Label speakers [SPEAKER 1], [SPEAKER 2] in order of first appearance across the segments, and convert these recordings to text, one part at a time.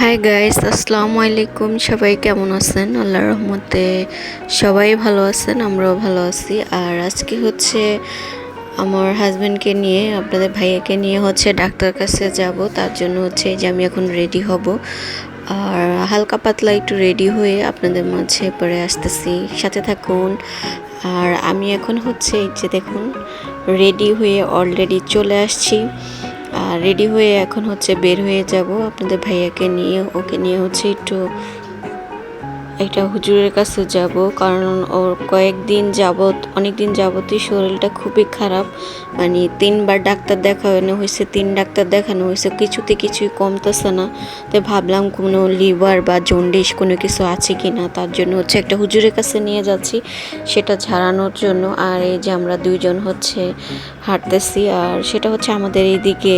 [SPEAKER 1] Hi guys আসসালামু আলাইকুম। সবাই কেমন আছেন? আল্লাহর রহমতে সবাই ভালো আছেন, আমরাও ভালো আছি। আর আজকে হচ্ছে আমার হাজব্যান্ডকে নিয়ে, আপনাদের ভাইয়াকে নিয়ে হচ্ছে ডাক্তার কাছে যাব। তার জন্য হচ্ছে যে আমি এখন রেডি হব। আর হালকা পাতলা একটু রেডি হয়ে আপনাদের মাঝে পরে আসতেছি। সাথে থাকুন। আর আমি এখন হচ্ছে এই যে দেখুন রেডি হয়ে অলরেডি চলে আসছি। আর রেডি হয়ে এখন হচ্ছে বের হয়ে যাব। আপনাদের ভাইয়াকে নিয়ে, ওকে নিয়ে হচ্ছে একটু একটা হুজুরের কাছে যাব, কারণ ওর কয়েকদিন যাবত অনেক দিন যাবতই শরীরটা খুবই খারাপ। মানে তিনবার ডাক্তার দেখানো হয়েছে, তিন ডাক্তার দেখানো হয়েছে, কিছুতে কিছুই কমতেছে না। তাই ভাবলাম কোনো লিভার বা জন্ডিস কোনো কিছু আছে কি না তার জন্য হচ্ছে একটা হুজুরের কাছে নিয়ে যাচ্ছি, সেটা ঝাড়ানোর জন্য। আর এই যে আমরা দুইজন হচ্ছে হাঁটতেছি, আর সেটা হচ্ছে আমাদের এইদিকে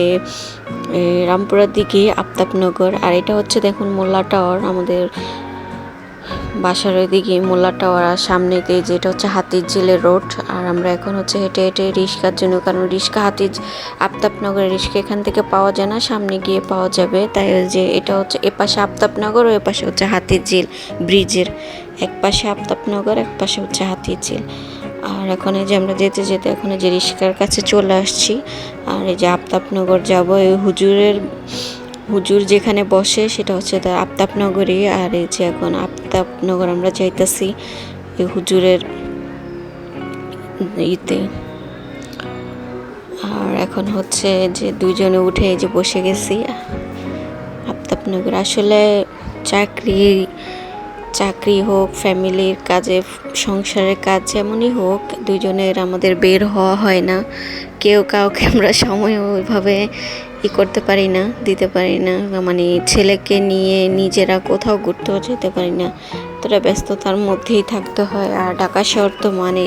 [SPEAKER 1] রামপুরার দিকে, আফতাবনগর। আর এটা হচ্ছে দেখুন মোল্লা টাওয়ার আমাদের বাসার ওইদিকে মোল্লা টাওয়ার আর সামনেতে যেটা হচ্ছে হাতির জেলের রোড। আর আমরা এখন হচ্ছে হেঁটে হেঁটে রিক্সার জন্য, কারণ রিক্সা হাতির আফতাবনগরের রিক্সা এখান থেকে পাওয়া যায় না, সামনে গিয়ে পাওয়া যাবে। তাই যে এটা হচ্ছে এপাশে আফতাবনগর ও এপাশে হচ্ছে হাতির ঝিল ব্রিজের এক পাশে আফতাবনগর এক পাশে হচ্ছে হাতির ঝিল আর এখন এই যে আমরা যেতে যেতে এখন যে রিক্সার কাছে চলে আসছি। আর এই যে আফতাবনগর যাব, এই হুজুরের হুজুর যেখানে বসে সেটা হচ্ছে তার আফতাবনগরই আর এই যে এখন আফতাবনগর আমরা যাইতাছি, এই হুজুরের ইতে। আর এখন হচ্ছে যে দুইজনে উঠে এই যে বসে গেছি, আফতাবনগর। আসলে চাকরি চাকরি হোক, ফ্যামিলির কাজে, সংসারের কাজ যেমনই হোক দুজনের আমাদের বের হওয়া হয় না। কেউ কাউকে আমরা সময় ওইভাবে ই করতে পারি না, দিতে পারি না মানে ছেলেকে নিয়ে নিজেরা কোথাও ঘুরতেও যেতে পারি না। তোরা ব্যস্ততার মধ্যেই থাকতে হয়। আর ঢাকা শহর তো মানে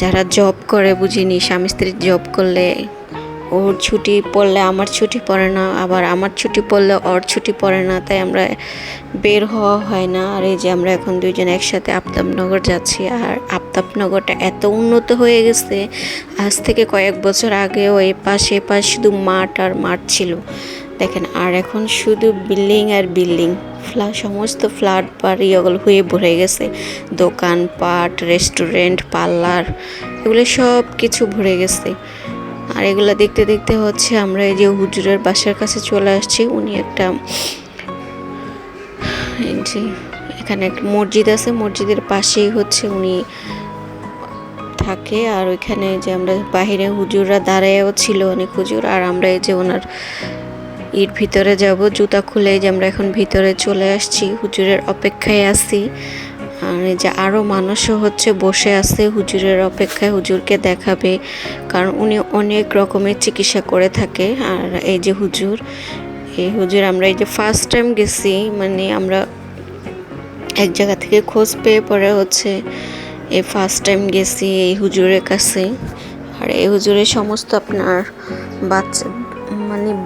[SPEAKER 1] যারা জব করে বুঝিনি, স্বামী স্ত্রীর জব করলে ওর ছুটি পড়লে আমার ছুটি পড়ে না, আবার আমার ছুটি পড়লে ওর ছুটি পড়ে না, তাই আমরা বের হওয়া হয় না। আর এই যে আমরা এখন দুইজন একসাথে আফতাবনগর যাচ্ছি, আর আফতাবনগরটা এত উন্নত হয়ে গেছে, আজ থেকে কয়েক বছর আগেও এই পাশে পাশ শুধু মাঠ আর মাঠ ছিল। দেখেন, আর এখন শুধু বিল্ডিং আর বিল্ডিং, ফ্লা, সমস্ত ফ্ল্যাট বাড়ি ওগুলো হয়ে ভরে গেছে। দোকান পাট রেস্টুরেন্ট, পার্লার, এগুলো সব কিছু ভরে গেছে। আর এগুলো দেখতে দেখতে হচ্ছে আমরা এই যে হুজুরের বাসার কাছে চলে আসছি। উনি একটা এখানে একটা মসজিদ আছে, মসজিদের পাশেই হচ্ছে উনি থাকে। আর ওইখানে যে আমরা বাহিরে হুজুররা দাঁড়ায়ও ছিল অনেক হুজুর। আর আমরা এই যে ওনার এর ভিতরে যাব, জুতা খুলে যে আমরা এখন ভিতরে চলে আসছি। হুজুরের অপেক্ষায় আছি। আর এই যে আরও মানুষও হচ্ছে বসে আছে, হুজুরের অপেক্ষায় হুজুরকে দেখাবে। কারণ উনি অনেক রকমের চিকিৎসা করে থাকে। আর এই যে হুজুর, এই হুজুর আমরা এই যে ফার্স্ট টাইম গেছি মানে আমরা এক জায়গা থেকে খোঁজ পেয়ে পরে হচ্ছে এই ফার্স্ট টাইম গেছি এই হুজুরের কাছে। আর এই হুজুরের সমস্ত আপনার বাচ্চা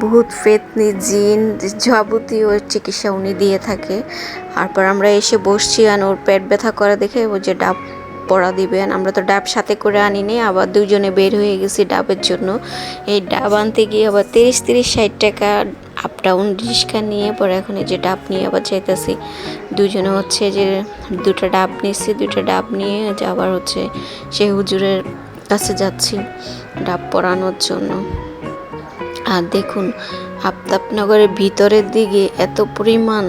[SPEAKER 1] বহুত ফেতনি, জিন যাবতীয় চিকিৎসা উনি দিয়ে থাকে। তারপর আমরা এসে বসছি আর ওর পেট ব্যথা করে দেখে ও যে ডাব পড়া দিবেন আমরা তো ডাব সাথে করে আনি নি আবার দুজনে বের হয়ে গেছি ডাবের জন্য। এই ডাব আনতে গিয়ে আবার তিরিশ তিরিশ, ষাট টাকা আপ ডাউন রিক্সা নিয়ে পরে এখন এই যে ডাব নিয়ে আবার যাইতেছি। দুজনে হচ্ছে যে দুটো ডাব নিয়েছি দুটো ডাব নিয়ে আবার হচ্ছে সেই হুজুরের কাছে যাচ্ছি ডাব পরানোর জন্য। আর দেখুন, আফতাবনগরের ভিতরের দিকে এত পরিমাণ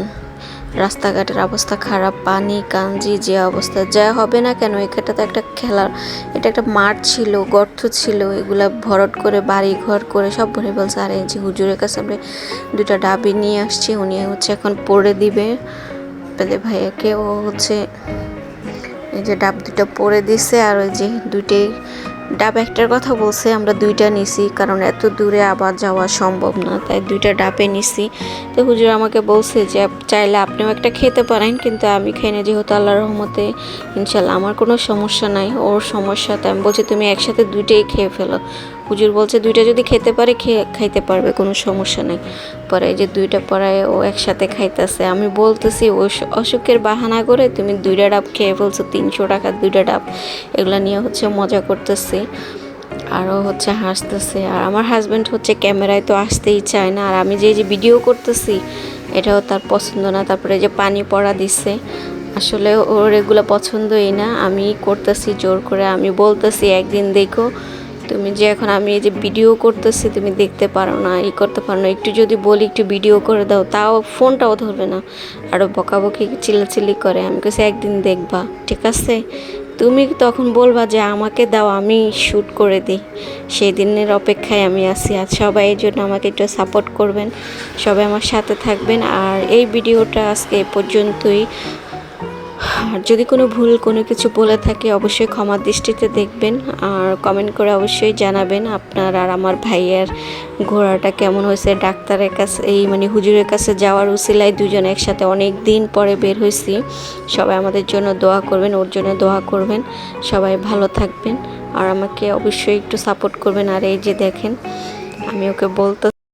[SPEAKER 1] রাস্তাঘাটের অবস্থা খারাপ, পানি, কাঞ্জি, যে অবস্থা, যা হবে না কেন এখানটাতে একটা খেলার, এটা একটা মাঠ ছিল, গর্ত ছিল, এগুলা ভরট করে বাড়ি ঘর করে সব ভরে বলছে আর যে হুজুরের কাছে আমরা দুটা ডাবি নিয়ে আসছি, উনি হচ্ছে এখন পড়ে দিবে। পেলে ভাইয়াকে ও হচ্ছে এই যে ডাব দুটো পরে দিছে, আর ওই যে দুইটাই ডাব একটার কথা বলছে, আমরা দুইটা নিছি, কারণ এত দূরে আবার যাওয়া সম্ভব না, তাই দুইটা ডাবে নিছি। তো হুজুর আমাকে বলছে যে, চাইলে আপনিও একটা খেতে পারেন, কিন্তু আমি খাই না, যেহেতু আল্লাহ রহমতে ইনশাল্লাহ আমার কোনো সমস্যা নাই, ওর সমস্যা তাই আমি বলছি তুমি একসাথে দুইটাই খেয়ে ফেলো। হুজুর বলছে দুইটা যদি খেতে পারে খেয়ে খাইতে পারবে, কোনো সমস্যা নেই। পরে যে দুইটা পরায় ও একসাথে খাইতেছে, আমি বলতেছি স- অসুখের বাহানা করে তুমি দুইটা ডাব খেয়ে বলছো তিনশো টাকার দুইটা ডাব। এগুলো নিয়ে হচ্ছে মজা করতেছি, আরও হচ্ছে হাসতেছে। আর আমার হাজব্যান্ড হচ্ছে ক্যামেরায় তো আসতেই চায় না, আর আমি যে যে ভিডিও করতেছি, এটাও তার পছন্দ না। তারপরে যে পানি পড়া দিচ্ছে আসলে ওর এগুলো পছন্দই না। আমি করতেছি জোর করে, আমি বলতেছি, একদিন দেখো তুমি যে এখন আমি এই যে ভিডিও করতেছি, তুমি দেখতে পারো না, ই করতে পারো না। একটু যদি বলি, একটু ভিডিও করে দাও, তাও ফোনটাও ধরবে না। আরও বকাবকি, চিল্লাচিল্লি করে। আমি কাছে একদিন দেখবা। ঠিক আছে? তুমি তখন বলবা যে, আমাকে দাও, আমি শ্যুট করে দিই। সেই দিনের অপেক্ষায় আমি আছি। আর সবাই এই জন্য আমাকে একটু সাপোর্ট করবেন। সবাই আমার সাথে থাকবেন। আর এই ভিডিওটা আজকে এ পর্যন্তই। আর যদি কোনো ভুল কোনো কিছু বলে থাকি, অবশ্যই ক্ষমার দৃষ্টিতে দেখবেন। আর কমেন্ট করে অবশ্যই জানাবেন আপনার আর আমার ভাইয়ের ঘোড়াটা কেমন হয়েছে, ডাক্তারের কাছে এই মানে হুজুরের কাছে যাওয়ার উসিলায় দুজন একসাথে অনেক দিন পরে বের হয়েছি। সবাই আমাদের জন্য দোয়া করবেন, ওর জন্য দোয়া করবেন। সবাই ভালো থাকবেন। আর আমাকে অবশ্যই একটু সাপোর্ট করবেন। আর এই যে দেখেন, আমি ওকে বলতে